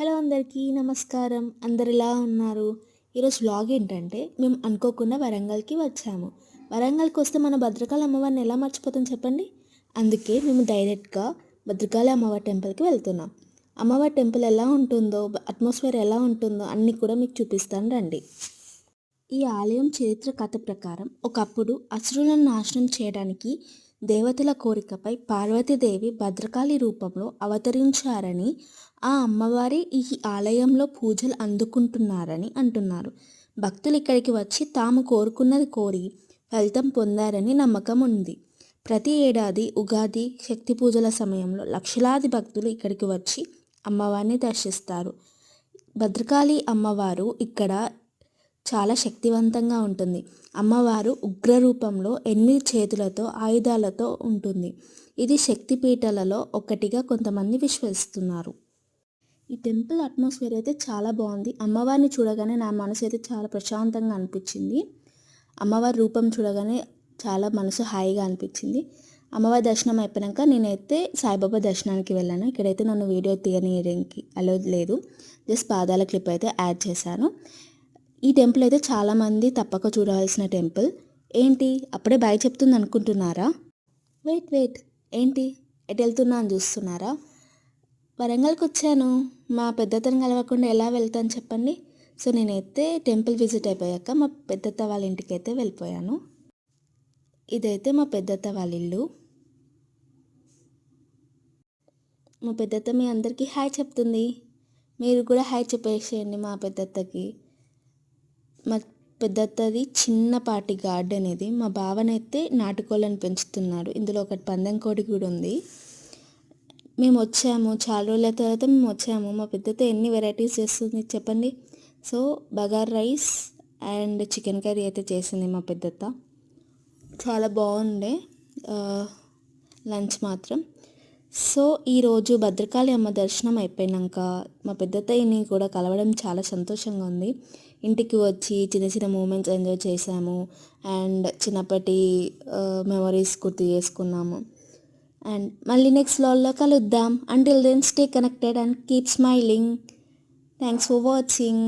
Hello అందరికీ నమస్కారం. అందరు ఎలా ఉన్నారు? ఈరోజు వ్లాగ్ ఏంటంటే మేము అనుకోకుండా వరంగల్కి వచ్చాము. వరంగల్కి వస్తే మన భద్రకాళి అమ్మవారిని ఎలా మర్చిపోతాం చెప్పండి? అందుకే మేము డైరెక్ట్గా భద్రకాళి అమ్మవారి టెంపుల్కి వెళ్తున్నాం. అమ్మవారి టెంపుల్ ఎలా ఉంటుందో అట్మాస్ఫియర్ ఎలా ఉంటుందో అన్నీ కూడా మీకు చూపిస్తాను రండి. ఈ ఆలయం చరిత్ర కథ ప్రకారం ఒకప్పుడు అసురులను నాశనం చేయడానికి దేవతల కోరికపై పార్వతీదేవి భద్రకాళి రూపంలో అవతరించారని ఆ అమ్మవారి ఈ ఆలయంలో పూజలు అందుకుంటున్నారని అంటున్నారు. భక్తులు ఇక్కడికి వచ్చి తాము కోరుకున్నది కోరి ఫలితం పొందారని నమ్మకం ఉంది. ప్రతి ఏడాది ఉగాది శక్తి పూజల సమయంలో లక్షలాది భక్తులు ఇక్కడికి వచ్చి అమ్మవారిని దర్శిస్తారు. భద్రకాళి అమ్మవారు ఇక్కడ చాలా శక్తివంతంగా ఉంటుంది. అమ్మవారు ఉగ్ర రూపంలో ఎన్ని చేతులతో ఆయుధాలతో ఉంటుంది. ఇది శక్తిపీఠలలో ఒకటిగా కొంతమంది విశ్వసిస్తున్నారు. ఈ టెంపుల్ అట్మాస్ఫియర్ అయితే చాలా బాగుంది. అమ్మవారిని చూడగానే నా మనసు అయితే చాలా ప్రశాంతంగా అనిపించింది. అమ్మవారి రూపం చూడగానే చాలా మనసు హాయిగా అనిపించింది. అమ్మవారి దర్శనం అయిపోయాక నేనైతే సాయిబాబా దర్శనానికి వెళ్ళాను. ఇక్కడైతే నన్ను వీడియో తీయనీయడానికి అలో లేదు. జస్ట్ పాదాల క్లిప్ అయితే యాడ్ చేశాను. ఈ టెంపుల్ అయితే చాలామంది తప్పక చూడవలసిన టెంపుల్. ఏంటి? అప్పుడే బాయ్ చెప్తుంది అనుకుంటున్నారా? Wait wait. ఏంటి? ఎటు వెళ్తున్నా అని చూస్తున్నారా? వరంగల్కి వచ్చాను. మా పెద్దతను కలవకుండా ఎలా వెళ్తాను చెప్పండి. సో నేనైతే టెంపుల్ విజిట్ అయిపోయాక మా పెద్దత్త వాళ్ళ ఇంటికి అయితే వెళ్ళిపోయాను. ఇదైతే మా పెద్దత్త వాళ్ళ ఇల్లు. మా పెద్దత్త మీ అందరికీ హాయ్ చెప్తుంది. మీరు కూడా హాయ్ చెప్పేసేయండి మా పెద్దత్తకి. మా పెద్దత్తది చిన్నపాటి గార్డెన్ ఇది. మా బావనైతే నాటుకోళ్ళని పెంచుతున్నాడు ఇందులో ఒకటి పందెం కోడి కూడా ఉంది. మేము వచ్చాము. చాలా రోజుల తర్వాత మేము వచ్చాము. మా పెద్దతో ఎన్ని వెరైటీస్ చేస్తుంది చెప్పండి? So bagara rice and chicken curry అయితే చేసింది మా పెద్దత్త. చాలా బాగుండే. లంచ్ మాత్రం. సో ఈరోజు భద్రకాళి అమ్మ దర్శనం అయిపోయినాక మా పెద్దతయ్యని కూడా కలవడం చాలా సంతోషంగా ఉంది. ఇంటికి వచ్చి చిన్న చిన్న మూమెంట్స్ ఎంజాయ్ చేసాము అండ్ చిన్నప్పటి uh, మెమరీస్ గుర్తు చేసుకున్నాము. అండ్ మళ్ళీ నెక్స్ట్ లాల్లో కలుద్దాం. Until then stay connected and keep smiling thanks for watching